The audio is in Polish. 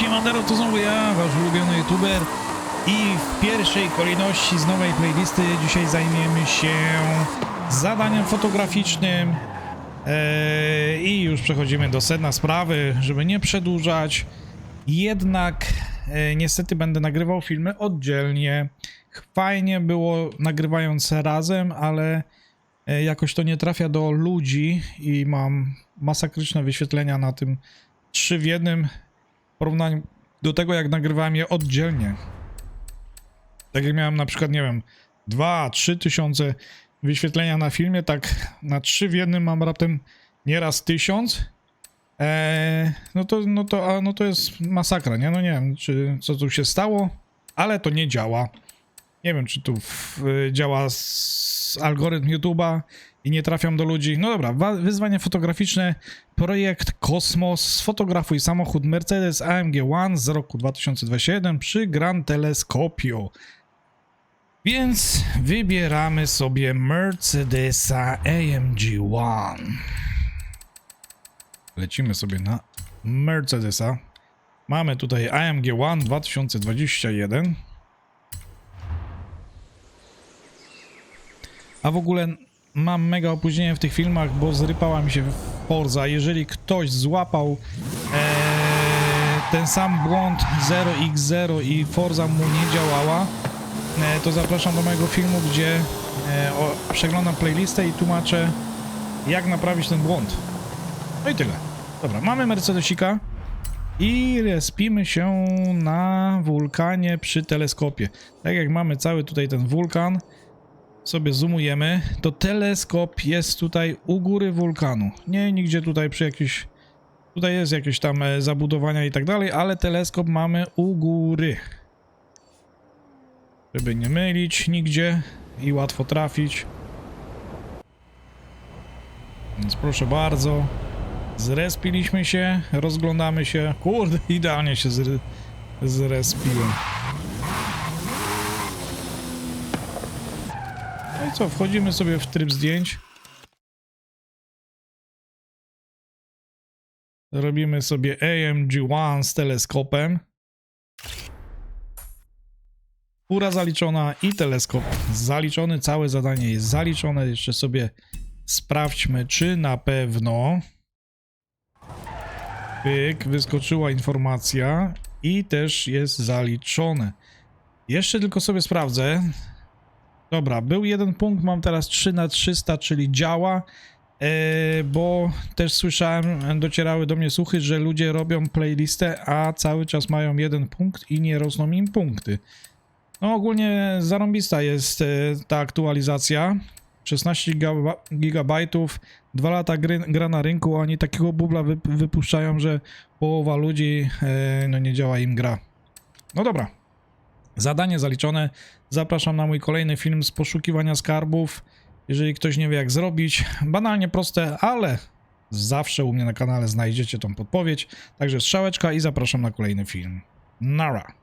Siemandero, to znowu ja, wasz ulubiony youtuber i w pierwszej kolejności z nowej playlisty dzisiaj zajmiemy się zadaniem fotograficznym eee, i już przechodzimy do sedna sprawy, żeby nie przedłużać. Jednak e, niestety będę nagrywał filmy oddzielnie. Fajnie było nagrywając razem, ale e, jakoś to nie trafia do ludzi i mam masakryczne wyświetlenia na tym 3 w jednym porównaniu do tego, jak nagrywałem je oddzielnie. Tak jak miałem na przykład, nie wiem, 2-3 tysiące wyświetlenia na filmie, tak na 3 w jednym mam raptem nieraz 1000. Eee, no to, no to, a, no to jest masakra, nie? No nie wiem, czy co tu się stało, ale to nie działa. Nie wiem, czy tu w, y, działa algorytm YouTube'a i nie trafiam do ludzi. No dobra, wa- wyzwanie fotograficzne, projekt Kosmos, sfotografuj samochód Mercedes AMG One z roku 2021 przy Gran Telescopio. Więc wybieramy sobie Mercedesa AMG One. Lecimy sobie na Mercedesa. Mamy tutaj AMG One 2021. A w ogóle mam mega opóźnienie w tych filmach, bo zrypała mi się Forza. Jeżeli ktoś złapał e, ten sam błąd 0x0 i Forza mu nie działała, e, to zapraszam do mojego filmu, gdzie e, o, przeglądam playlistę i tłumaczę, jak naprawić ten błąd. No i tyle. Dobra, mamy Mercedesika i respimy się na wulkanie przy teleskopie. Tak jak mamy cały tutaj ten wulkan, sobie zoomujemy, to teleskop jest tutaj u góry wulkanu. Nie nigdzie tutaj przy jakiejś... Tutaj jest jakieś tam e, zabudowania i tak dalej, ale teleskop mamy u góry. Żeby nie mylić nigdzie i łatwo trafić. Więc proszę bardzo. Zrespiliśmy się, rozglądamy się. Kurde, idealnie się zre zrespiłem. No i co, wchodzimy sobie w tryb zdjęć. Robimy sobie AMG One z teleskopem. Fura zaliczona i teleskop zaliczony. Całe zadanie jest zaliczone. Jeszcze sobie sprawdźmy, czy na pewno. Pyk, wyskoczyła informacja i też jest zaliczone. Jeszcze tylko sobie sprawdzę. Dobra, był jeden punkt, mam teraz 3 na 300, czyli działa, e, bo też słyszałem, docierały do mnie słuchy, że ludzie robią playlistę, a cały czas mają jeden punkt i nie rosną im punkty. No ogólnie zarąbista jest e, ta aktualizacja. 16 giga- gigabajtów, 2 lata gry, gra na rynku, oni takiego bubla wy, wypuszczają, że połowa ludzi, e, no nie działa im gra. No dobra, Zadanie zaliczone. Zapraszam na mój kolejny film z poszukiwania skarbów. Jeżeli ktoś nie wie jak zrobić, banalnie proste, ale zawsze u mnie na kanale znajdziecie tą podpowiedź. Także strzałeczka i zapraszam na kolejny film. Nara.